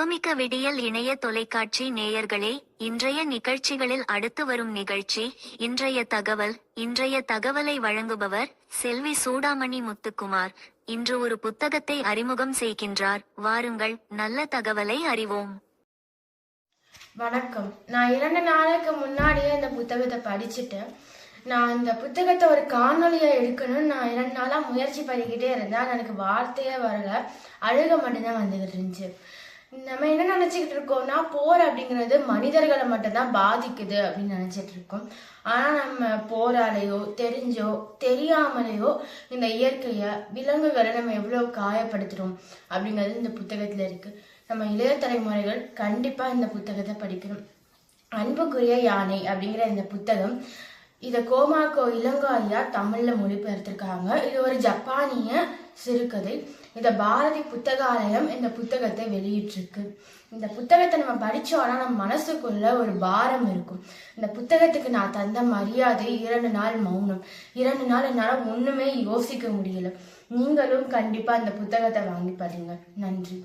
அன்புமிக்க விடியல் இணைய தொலைக்காட்சி நேயர்களே இன்றைய நிகழ்ச்சிகளில் அடுத்து வரும் நிகழ்ச்சி இன்றைய தகவல் இன்றைய தகவலை வழங்குபவர் செல்வி சூடாமணி முத்துக்குமார். இன்று ஒரு புத்தகத்தை அறிமுகம் செய்கின்றார். வாருங்கள் நல்ல தகவலை அறிவோம். வணக்கம். நான் இரண்டு நாளைக்கு முன்னாடியே இந்த புத்தகத்தை படிச்சுட்டேன். நான் இந்த புத்தகத்தை ஒரு காணொலியை எடுக்கணும்னு நான் இரண்டு நாளாக முயற்சி பண்ணிக்கிட்டே இருந்தேன். எனக்கு வார்த்தையே வரல. அழுக மட்டும்தான் வந்துகிட்டு இருந்துச்சு. நம்ம என்ன நினச்சிக்கிட்டு இருக்கோம்னா போர் அப்படிங்கிறது மனிதர்களை மட்டும்தான் பாதிக்குது அப்படின்னு நினச்சிட்டு இருக்கோம். ஆனால் நம்ம போராலையோ தெரிஞ்சோ தெரியாமலேயோ இந்த இயற்கையை விலங்குகளை நம்ம எவ்வளோ காயப்படுத்துகிறோம் அப்படிங்கிறது இந்த புத்தகத்தில் இருக்குது நம்ம இளைய தலைமுறைகள் கண்டிப்பாக இந்த புத்தகத்தை படிக்கணும். அன்புக்குரிய யானை அப்படிங்கிற இந்த புத்தகம் இதை கோமாக்கோ இளங்கோ ஐயா மொழிபெயர்த்திருக்காங்க. இது ஒரு ஜப்பானிய சிறுகதை. இதை பாரதி புத்தகாலயம் இந்த புத்தகத்தை வெளியிட்டிருக்கு. இந்த புத்தகத்தை நம்ம படித்தோன்னா நம்ம மனசுக்குள்ள ஒரு பாரம் இருக்கும். இந்த புத்தகத்துக்கு நான் தந்த மரியாதை இரண்டு நாள் மௌனம். இரண்டு நாள் என்னால் ஒன்றுமே யோசிக்க முடியல. நீங்களும் கண்டிப்பாக இந்த புத்தகத்தை வாங்கி படிங்க. நன்றி.